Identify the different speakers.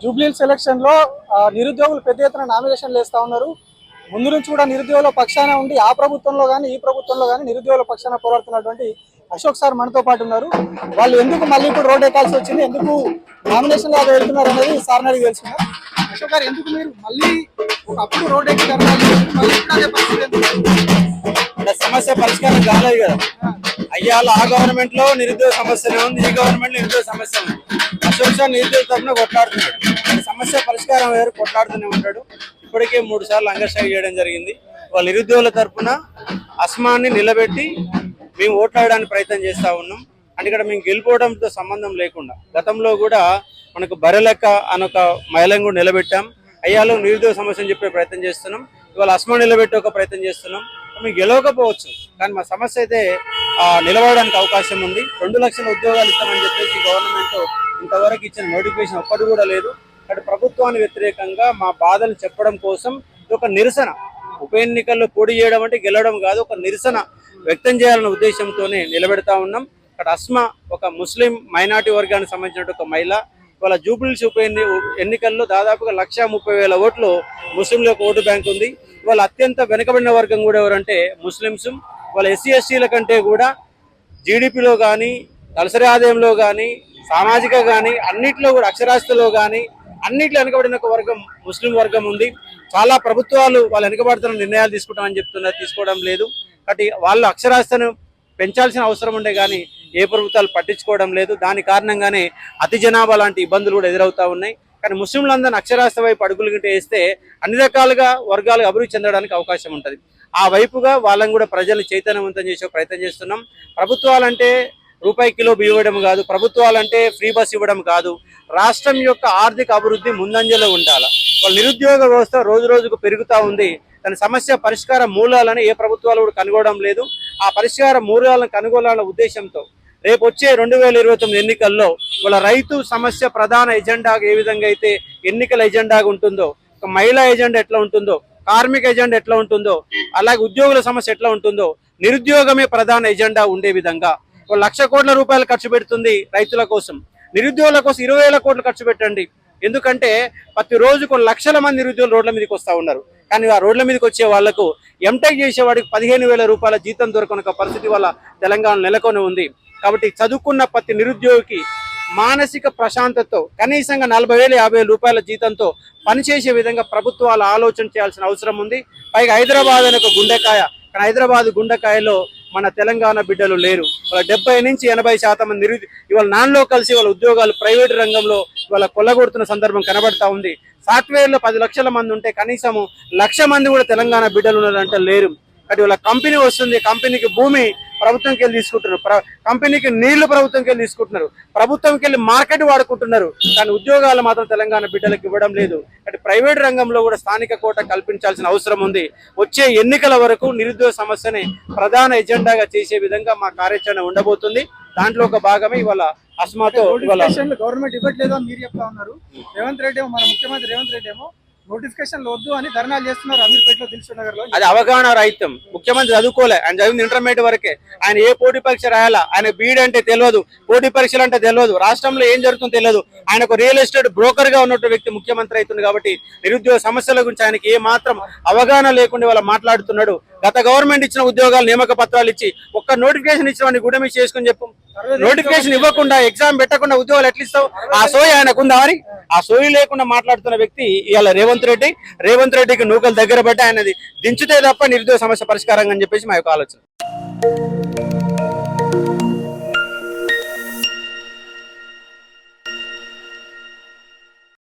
Speaker 1: Jubilee సెలక్షన్లో నిరుద్యోగులు పెద్ద ఎత్తున నామినేషన్లు వేస్తా ఉన్నారు. ముందు నుంచి కూడా నిరుద్యోగుల పక్షాన ఉండి ఆ ప్రభుత్వంలో కానీ ఈ ప్రభుత్వంలో కానీ నిరుద్యోగుల పక్షాన పోరాడుతున్నటువంటి అశోక్ సార్ మనతో పాటు ఉన్నారు. వాళ్ళు ఎందుకు మళ్ళీ ఇప్పుడు రోడ్ ఎక్కాల్సి వచ్చింది? ఎందుకు నామినేషన్ లాగా వెళ్తున్నారు అనేది సార్ అడిగి తెలుసుకున్నారు అశోక్ గారు ఎందుకు మీరు మళ్ళీ అప్పుడు రోడ్ ఎక్కి మళ్ళీ అదే పరిస్థితి
Speaker 2: సమస్య పరిష్కారం కాలేదు కదా. అయ్యాల ఆ గవర్నమెంట్లో నిరుద్యోగ సమస్యనే ఉంది ఈ గవర్నమెంట్లో నిరుద్యోగ సమస్య ఉంది. అశోక్ సార్ నిరుద్యోగ తరఫున కొట్లాడుతున్నాడు. సమస్య పరిష్కారం వేరు కొట్లాడుతూనే ఉంటాడు. ఇప్పటికే మూడు సార్లు అంగస్ట్రైక్ చేయడం జరిగింది. వాళ్ళ నిరుద్యోగుల తరఫున అస్మాన్ని నిలబెట్టి మేము ఓట్లాడడానికి ప్రయత్నం చేస్తా ఉన్నాం. అంటే ఇక్కడ మేము గెలిపోవడంతో సంబంధం లేకుండా గతంలో కూడా మనకు బరెలెక్క అనొక మహిళను కూడా నిలబెట్టాం. అయ్యాలో నిరుద్యోగ సమస్యను చెప్పే ప్రయత్నం చేస్తున్నాం. ఇవాళ అస్మా నిలబెట్టే ఒక ప్రయత్నం చేస్తున్నాం. మేము గెలవకపోవచ్చు. కానీ మా సమస్య అయితే నిలబడడానికి అవకాశం ఉంది. రెండు లక్షల ఉద్యోగాలు ఇస్తామని చెప్పేసి గవర్నమెంట్ ఇంతవరకు ఇచ్చిన నోటిఫికేషన్ ఒక్కటి కూడా లేదు. అటు ప్రభుత్వానికి వ్యతిరేకంగా మా బాధలు చెప్పడం కోసం ఒక నిరసన. ఉప ఎన్నికల్లో పోటీ చేయడం అంటే గెలవడం కాదు ఒక నిరసన వ్యక్తం చేయాలనే ఉద్దేశంతోనే నిలబెడతా ఉన్నాం. అక్కడ అస్మా ఒక ముస్లిం మైనార్టీ వర్గానికి సంబంధించిన ఒక మహిళ ఇవాళ జూబ్లీస్ ఉప ఎన్నికల్లో దాదాపుగా లక్ష ముప్పై వేల ఓట్లు ముస్లింలకు ఓటు బ్యాంక్ ఉంది. ఇవాళ అత్యంత వెనుకబడిన వర్గం కూడా ఎవరంటే ముస్లిమ్స్. వాళ్ళ ఎస్సీ ఎస్టీల కంటే కూడా జీడిపిలో కానీ తలసరి ఆదాయంలో కానీ సామాజిక కానీ అన్నిట్లో కూడా అక్షరాస్యతలో కానీ అన్నిట్లో వెనుకబడిన ఒక వర్గం ముస్లిం వర్గం ఉంది. చాలా ప్రభుత్వాలు వాళ్ళు వెనుకబడుతున్న నిర్ణయాలు తీసుకుంటామని చెప్తున్నారు తీసుకోవడం లేదు. కాబట్టి వాళ్ళు అక్షరాస్యతను పెంచాల్సిన అవసరం ఉండే కానీ ఏ ప్రభుత్వాలు పట్టించుకోవడం లేదు. దాని కారణంగానే అతి జనాభా లాంటి ఇబ్బందులు కూడా ఎదురవుతా ఉన్నాయి. కానీ ముస్లింలందరినీ అక్షరాస్యత వైపు అడుగులు గిట్ట వేస్తే అన్ని రకాలుగా వర్గాలు అభివృద్ధి చెందడానికి అవకాశం ఉంటుంది. ఆ వైపుగా వాళ్ళని కూడా ప్రజలు చైతన్యవంతం చేసే ప్రయత్నం చేస్తున్నాం. ప్రభుత్వాలంటే రూపాయి కిలో బియ్యం ఇవ్వడం కాదు. ప్రభుత్వాలంటే ఫ్రీ బస్ ఇవ్వడం కాదు. రాష్ట్రం యొక్క ఆర్థిక అభివృద్ధి ముందంజలో ఉండాలి. వాళ్ళ నిరుద్యోగ వ్యవస్థ రోజు రోజుకు పెరుగుతూ ఉంది. దాని సమస్య పరిష్కార మూలాలను ఏ ప్రభుత్వాలు కూడా కనుగొనడం లేదు. ఆ పరిష్కార మూలాలను కనుగొనాలన్న ఉద్దేశంతో రేపు వచ్చే రెండు వేల ఇరవై తొమ్మిది ఎన్నికల్లో వాళ్ళ రైతు సమస్య ప్రధాన ఎజెండా ఏ విధంగా అయితే ఎన్నికల ఎజెండాగా ఉంటుందో ఒక మహిళా ఎజెండా ఎట్లా ఉంటుందో కార్మిక ఎజెండా ఎట్లా ఉంటుందో అలాగే ఉద్యోగుల సమస్య ఎట్లా ఉంటుందో నిరుద్యోగమే ప్రధాన ఎజెండా ఉండే విధంగా ఒక లక్ష కోట్ల రూపాయలు ఖర్చు పెడుతుంది రైతుల కోసం. నిరుద్యోగుల కోసం ఇరవై వేల కోట్లు ఖర్చు పెట్టండి. ఎందుకంటే ప్రతి రోజు కొన్ని లక్షల మంది నిరుద్యోగులు రోడ్ల మీదకి వస్తూ ఉన్నారు. కానీ ఆ రోడ్ల మీదకి వచ్చే వాళ్ళకు ఎంటెక్ చేసేవాడికి పదిహేను వేల రూపాయల జీతం దొరకని ఒక పరిస్థితి వల్ల తెలంగాణ నెలకొని ఉంది. కాబట్టి చదువుకున్న ప్రతి నిరుద్యోగికి మానసిక ప్రశాంతతతో కనీసంగా నలభై వేల యాభై వేల రూపాయల జీతంతో పనిచేసే విధంగా ప్రభుత్వాలు ఆలోచన చేయాల్సిన అవసరం ఉంది. పైగా హైదరాబాద్ అనే ఒక గుండెకాయ కానీ హైదరాబాద్ గుండెకాయలో మన తెలంగాణ బిడ్డలు లేరు. వాళ్ళ డెబ్బై నుంచి ఎనభై శాతం మంది ఇవాళ నాన్లో కలిసి వాళ్ళ ఉద్యోగాలు ప్రైవేట్ రంగంలో ఇవాళ కొల్లగొడుతున్న సందర్భం కనబడతా ఉంది. సాఫ్ట్వేర్లో పది లక్షల మంది ఉంటే కనీసము లక్ష మంది కూడా తెలంగాణ బిడ్డలు ఉన్నారంటే లేరు. అటు వాళ్ళ కంపెనీ వస్తుంది. కంపెనీకి భూమి ప్రభుత్వంకి వెళ్ళి తీసుకుంటున్నారు కంపెనీకి నీళ్ళు ప్రభుత్వంకి వెళ్ళి తీసుకుంటున్నారు. ప్రభుత్వంకి వెళ్ళి మార్కెట్ వాడుకుంటున్నారు. కానీ ఉద్యోగాలు మాత్రం తెలంగాణ బిడ్డలకు ఇవ్వడం లేదు. అటు ప్రైవేట్ రంగంలో కూడా స్థానిక కోట కల్పించాల్సిన అవసరం ఉంది. వచ్చే ఎన్నికల వరకు నిరుద్యోగ సమస్యని ప్రధాన ఎజెండాగా చేసే విధంగా మా కార్యాచరణ ఉండబోతుంది. దాంట్లో ఒక భాగమే ఇవాళ అస్మాతో
Speaker 1: గవర్నమెంట్ ఇవ్వట్లేదు అని మీరు చెప్తా ఉన్నారు. రేవంత్ రెడ్డి ఏమో మన ముఖ్యమంత్రి రేవంత్ రెడ్డి ఏమో నోటిఫికేషన్లు వద్దు అని ధర్నాలు చేస్తున్నారు అమీర్పేటలో దిల్సుఖ్ నగర్లో
Speaker 2: అది అవగాహన రహితం. ముఖ్యమంత్రి చదువుకోలే. ఆయన చదివింది ఇంటర్మీడియట్ వరకే. ఆయన ఏ పోటీ పరీక్ష రాయాలా? ఆయన బీడ్ అంటే తెలియదు. పోటీ పరీక్షలు అంటే తెలియదు. రాష్ట్రంలో ఏం జరుగుతుందో తెలియదు. ఆయన ఒక రియల్ ఎస్టేట్ బ్రోకర్గా ఉన్నట్టు వ్యక్తి ముఖ్యమంత్రి అవుతుంది కాబట్టి నిరుద్యోగ సమస్యల గురించి ఆయనకి ఏ మాత్రం అవగాహన లేకుండా వాళ్ళ మాట్లాడుతున్నాడు. గత గవర్నమెంట్ ఇచ్చిన ఉద్యోగాలు నియామక పత్రాలు ఇచ్చి ఒక్క నోటిఫికేషన్ ఇచ్చిన వాడిని గుడమి చేసుకుని చెప్పు. నోటిఫికేషన్ ఇవ్వకుండా ఎగ్జామ్ పెట్టకుండా ఉద్యోగాలు ఎట్లా ఇస్తావు? ఆ సోయి ఆయనకు ఉందా మరి? ఆ సోయి లేకుండా మాట్లాడుతున్న వ్యక్తి ఇవాళ రేవంత్ రెడ్డి. రేవంత్ రెడ్డికి నూకలు దగ్గర పెట్టి ఆయనది దించుతే తప్ప నిరుద్యోగ సమస్య పరిష్కారం అని చెప్పేసి మా యొక్క ఆలోచన.